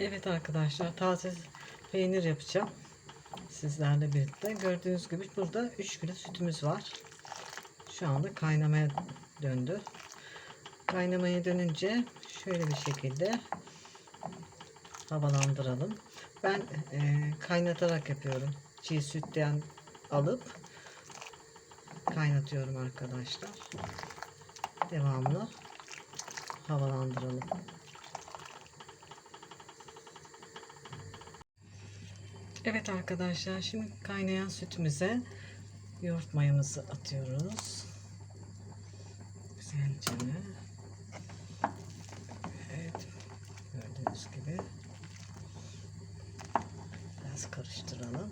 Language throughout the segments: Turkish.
Evet arkadaşlar taze peynir yapacağım. Sizlerle birlikte. Gördüğünüz gibi burada 3 kilo sütümüz var. Şu anda kaynamaya döndü. Kaynamaya dönünce şöyle bir şekilde havalandıralım. Ben e, kaynatarak yapıyorum. Çiğ sütten alıp kaynatıyorum arkadaşlar. Devamlı havalandıralım. Evet arkadaşlar şimdi kaynayan sütümüze yoğurt mayamızı atıyoruz. Güzelce. Evet. Gördüğünüz gibi. Biraz karıştıralım.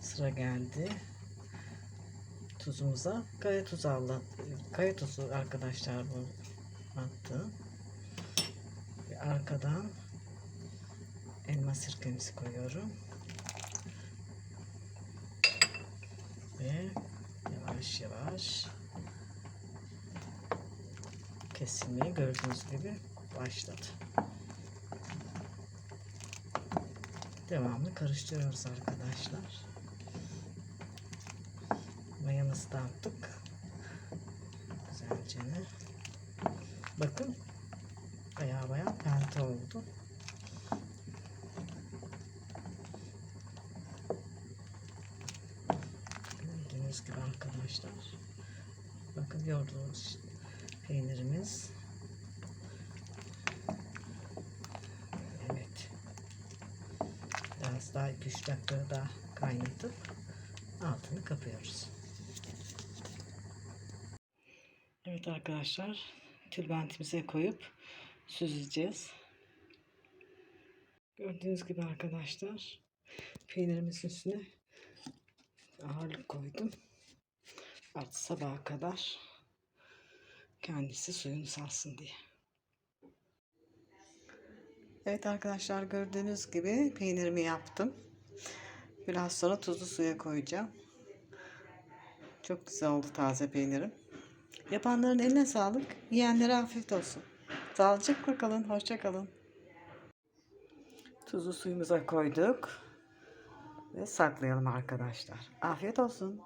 Sıra geldi. Tuzumuza kaya tuzu aldı. Kaya tuzu arkadaşlar bu attım. Ve arkadan elma sirkemizi koyuyorum. Ve yavaş yavaş kesilmeyi gördüğünüz gibi başladı. Devamlı karıştırıyoruz arkadaşlar. Mayamızı da attık. Güzelce. Bakın baya baya pente oldu. Gördüğünüz gibi arkadaşlar. Bakın yoğurduğumuz peynirimiz. Evet. Biraz daha 2-3 dakika daha kaynatıp altını kapıyoruz. Evet arkadaşlar tülbentimize koyup süzeceğiz. Gördüğünüz gibi arkadaşlar peynirimizin üstüne ağırlık koydum. Artık sabaha kadar kendisi suyunu salsın diye. Evet arkadaşlar gördüğünüz gibi peynirimi yaptım. Biraz sonra tuzlu suya koyacağım. Çok güzel oldu taze peynirim. Yapanların eline sağlık. Yiyenlere afiyet olsun. Sağlıcakla kalın. Hoşça kalın. Tuzlu suyumuza koyduk. Ve saklayalım arkadaşlar. Afiyet olsun.